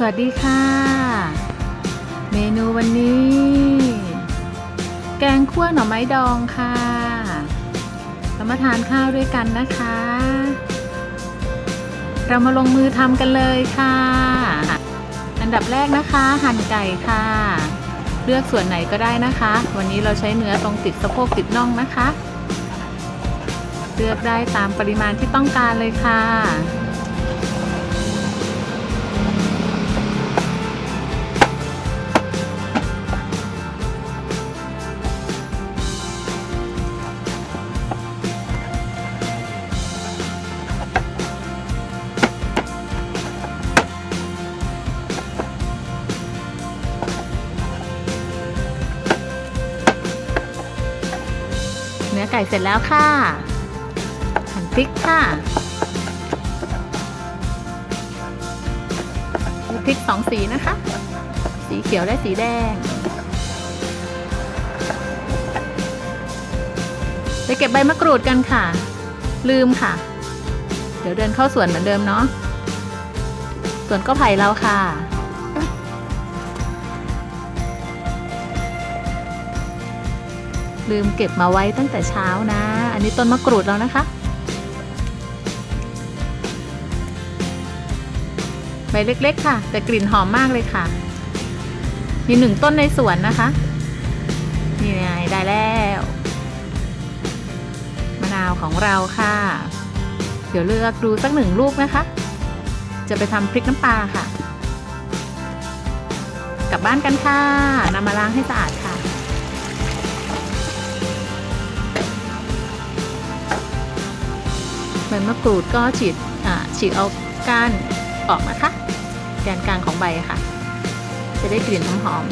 สวัสดีค่ะ เมนูวันนี้ แกงคั่วหน่อไม้ดองค่ะเรามาทานข้าวด้วยกันนะคะ เรามาลงมือทำกันเลยค่ะ อันดับแรกนะคะ หั่นไก่ค่ะ เลือกส่วนไหนก็ได้นะคะ วันนี้เราใช้เนื้อตรงติดสะโพกติดน่องนะคะ เลือกได้ตามปริมาณที่ต้องการเลยค่ะ นื้อไก่เสร็จแล้วค่ะหั่นพริกค่ะมีพริกสองสีนะคะ สีเขียวและสีแดง ไปเก็บใบมะกรูดกันค่ะ ลืมค่ะ เดี๋ยวเดินเข้าสวนเหมือนเดิมเนาะสวนก็ไผ่เราค่ะ ลืมเก็บมาไว้ตั้งแต่เช้านะ อันนี้ต้นมะกรูดแล้วนะคะ ใบเล็กๆค่ะ แต่กลิ่นหอมมากเลยค่ะ มีหนึ่งต้นในสวนนะคะ นี่ไงได้แล้วมะนาวของเราค่ะ เดี๋ยวเลือกดูสักหนึ่งลูกนะคะ จะไปทำพริกน้ำปลาค่ะ กลับบ้านกันค่ะนำมาล้างให้สะอาดค่ะ ใบมะกรูดก็ฉีดฉีกเอาก้านออกนะคะแกนกลางของใบค่ะ จะได้กลิ่นหอม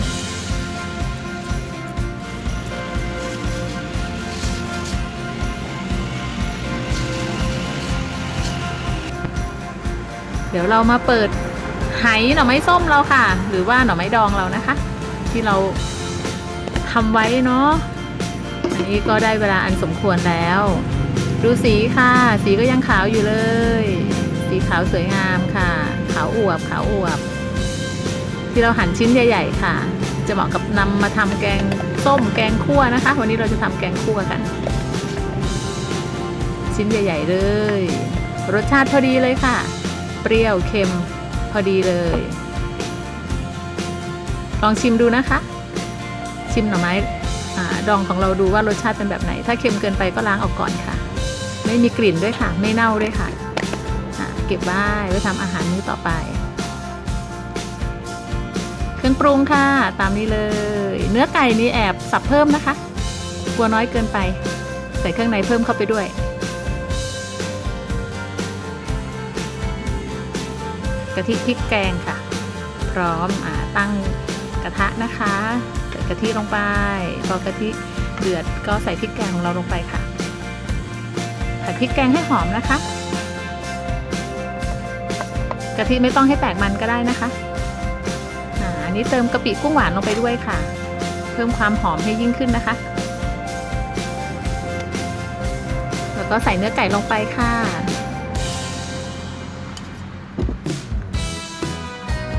เดี๋ยวเรามาเปิดไหหน่อไม้ส้มเราค่ะ หรือว่าหน่อไม้ดองเรานะคะ ที่เราทำไว้เนาะอันนี้ก็ได้เวลาอันสมควรแล้ว ดูสีค่ะ สีก็ยังขาวอยู่เลย สีขาวสวยงามค่ะ ขาวอวบขาวอวบ ที่เราหั่นชิ้นใหญ่ ๆ ค่ะ จะเหมาะกับนำมาทำแกงส้มแกงคั่วนะคะ วันนี้เราจะทำแกงคั่วกัน ชิ้นใหญ่ ๆ เลย รสชาติพอดีเลยค่ะ เปรี้ยวเค็มพอดีเลย ลองชิมดูนะคะ ชิมหน่อไม้อดองของเราดูว่ารสชาติเป็นแบบไหน ถ้าเค็มเกินไปก็ล้างออกก่อนค่ะ ไม่มีกลิ่นด้วยค่ะ ไม่เน่าด้วยค่ะะเก็บไว้ไว้ทำอาหารมื้อต่อไป เครื่องปรุงค่ะ ตามนี้เลย เนื้อไก่นี้แอบสับเพิ่มนะคะ กลัวน้อยเกินไป ใส่เครื่องในเพิ่มเข้าไปด้วยกะทิพริกแกงค่ะ พร้อมอตั้งกระทะนะคะใส่กะทิลงไปพอกะทิเดือดก็ใส่พริกแกงของเราลงไปค่ะ ผัดพริกแกงให้หอมนะคะกะทิไม่ต้องให้แตกมันก็ได้นะคะอันนี้เติมกะปิกุ้งหวานลงไปด้วยค่ะ เพิ่มความหอมให้ยิ่งขึ้นนะคะ แล้วก็ใส่เนื้อไก่ลงไปค่ะ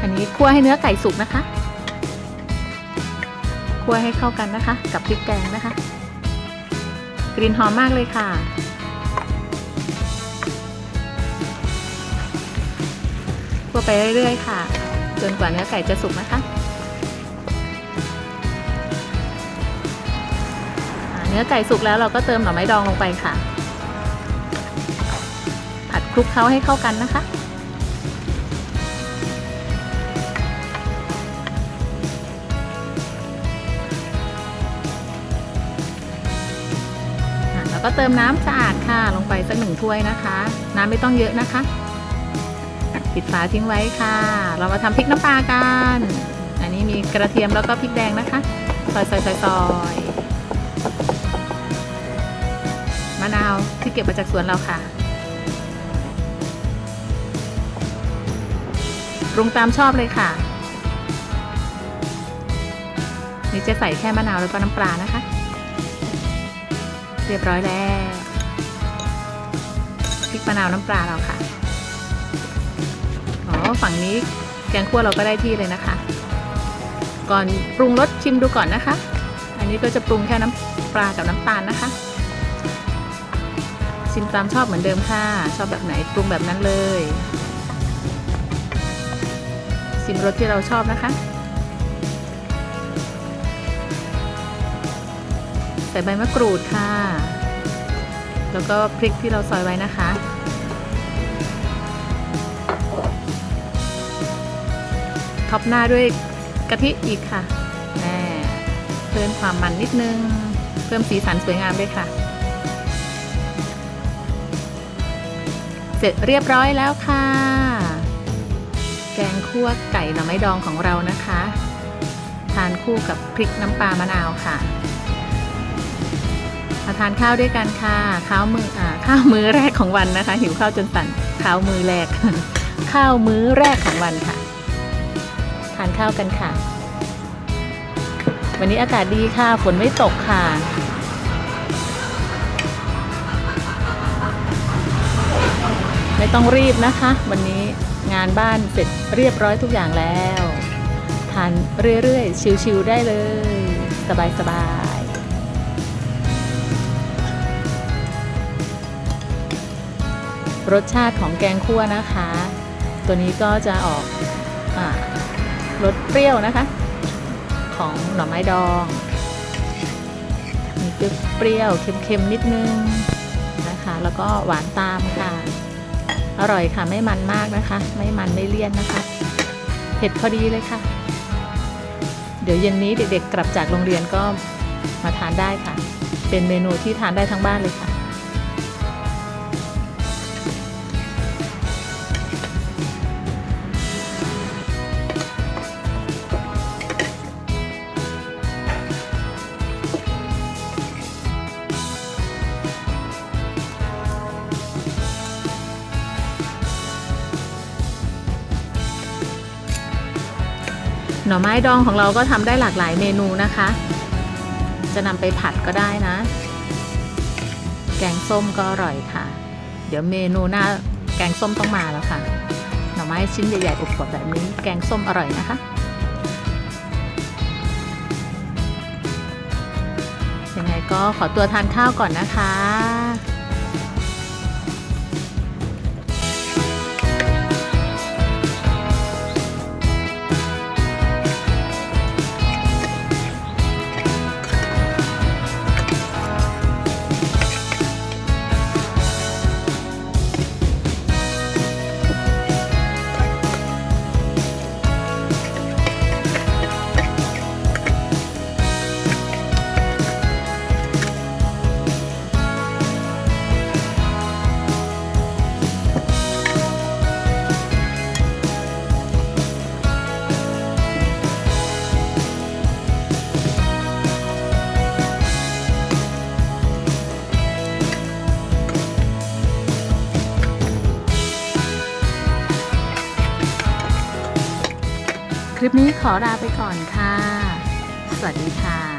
อันนี้คั่วให้เนื้อไก่สุกนะคะ คั่วให้เข้ากันนะคะ กับพริกแกงนะคะ กลิ่นหอมมากเลยค่ะ วไปเรื่อยๆค่ะ จนกว่าเนื้อไก่จะสุกนะคะ เนื้อไก่สุกแล้วเราก็เติมหน่อไม้ดองลงไปค่ะ ผัดคลุกเคล้าให้เข้ากันนะคะแล้วก็เติมน้ำสะอาดค่ะ ลงไปสักหนึ่งถ้วยนะคะ น้ำไม่ต้องเยอะนะคะ ปิดฝาทิ้งไว้ค่ะ เรามาทำพริกน้ำปลากัน อันนี้มีกระเทียมแล้วก็พริกแดงนะคะซอยซอยซอยซอยมะนาวที่เก็บมาจากสวนเราค่ะปรุงตามชอบเลยค่ะ นี่จะใส่แค่มะนาวแล้วก็น้ำปลานะคะ เรียบร้อยแล้วพริกมะนาวน้ำปลาเราค่ะ ฝั่งนี้แกงคั่วเราก็ได้ที่เลยนะคะ ก่อนปรุงรสชิมดูก่อนนะคะ อันนี้ก็จะปรุงแค่น้ำปลากับน้ำตาลนะคะ ชิมตามชอบเหมือนเดิมค่ะ ชอบแบบไหนปรุงแบบนั้นเลย ชิมรสที่เราชอบนะคะ ใส่ใบมะกรูดค่ะ แล้วก็พริกที่เราซอยไว้นะคะ ท็อปหน้าด้วยกะทิอีกค่ะแน่เพิ่มความมันนิดนึง เพิ่มสีสันสวยงามด้วยค่ะ เสร็จเรียบร้อยแล้วค่ะ แกงคั่วไก่หน่อไม้ดองของเรานะคะ ทานคู่กับพริกน้ำปลามะนาวค่ะมาทานข้าวด้วยกันค่ะข้าวมืออ่าข้าวมื้อแรกของวันนะคะ หิวข้าวจนสั่นข้าวมือแรก ข้าวมื้อแรกของวันค่ะ ทานข้าวกันค่ะ วันนี้อากาศดีค่ะฝนไม่ตกค่ะ ไม่ต้องรีบนะคะ วันนี้งานบ้านเสร็จเรียบร้อยทุกอย่างแล้ว ทานเรื่อยๆ ชิวๆได้เลย สบายๆรสชาติของแกงคั่วนะคะ ตัวนี้ก็จะออก รสเปรี้ยวนะคะ ของหน่อไม้ดอง มีเปรี้ยวเค็มๆนิดนึงนะคะ แล้วก็หวานตามค่ะ อร่อยค่ะไม่มันมากนะคะ ไม่มันไม่เลี่ยนนะคะ เผ็ดพอดีเลยค่ะ เดี๋ยวเย็นนี้เด็กๆกลับจากโรงเรียนก็มาทานได้ค่ะ เป็นเมนูที่ทานได้ทั้งบ้านเลยค่ะ หน่อไม้ดองของเราก็ทำได้หลากหลายเมนูนะคะ จะนำไปผัดก็ได้นะ แกงส้มก็อร่อยค่ะ เดี๋ยวเมนูหน้าแกงส้มต้องมาแล้วค่ะ หน่อไม้ชิ้นใหญ่ๆอบๆแบบนี้ แกงส้มอร่อยนะคะยังไงก็ขอตัวทานข้าวก่อนนะคะ ลิปนี้ขอลาไปก่อนค่ะ สวัสดีค่ะ